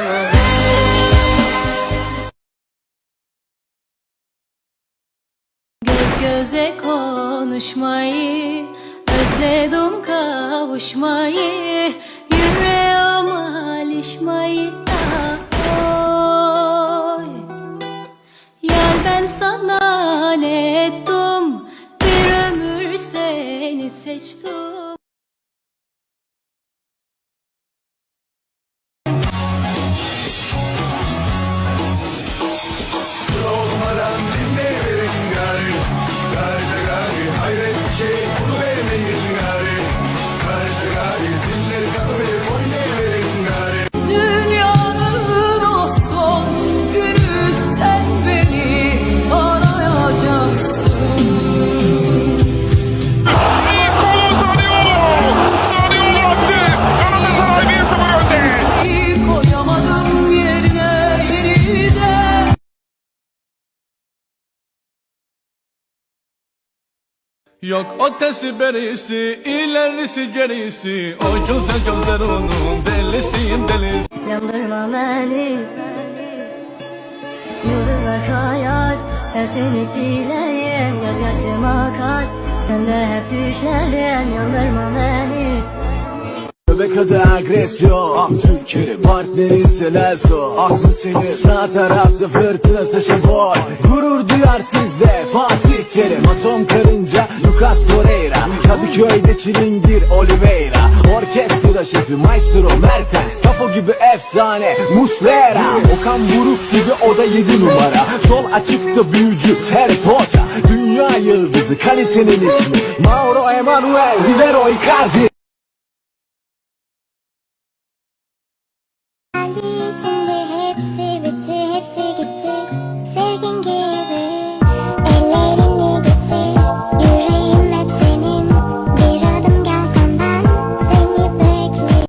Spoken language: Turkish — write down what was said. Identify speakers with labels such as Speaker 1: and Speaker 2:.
Speaker 1: Göz göze konuşmayı Özledim kavuşmayı Yüreğim alışmayı Oy. Yar ben sana ne ettim Bir ömür seni seçtim
Speaker 2: Yok ötesi berisi, ilerisi gerisi. O güzel gözler onun delisiyim delisi.
Speaker 3: Yandırma beni Yıldızlar kayar Sensin dileyim. Göz yaşım akar Sen de hep düşlerim. Yandırma beni
Speaker 4: Bebek adı agresyon. Abdülkerim Partnerin Seleso Aklı seni sağ tarafta fırtınası şebol Gurur duyar sizde Fatih Terim Atom Lucas Köyde çilingir Oliveira. Orkestra şefi Maestro Mertens. Tafo gibi efsane Muslera. Okan Buruk gibi o da yedi numara. Sol açıkta büyücü Harry Potter. Dünya yıldızı kalitenin ismi Mauro Emanuel Rivero Icardi.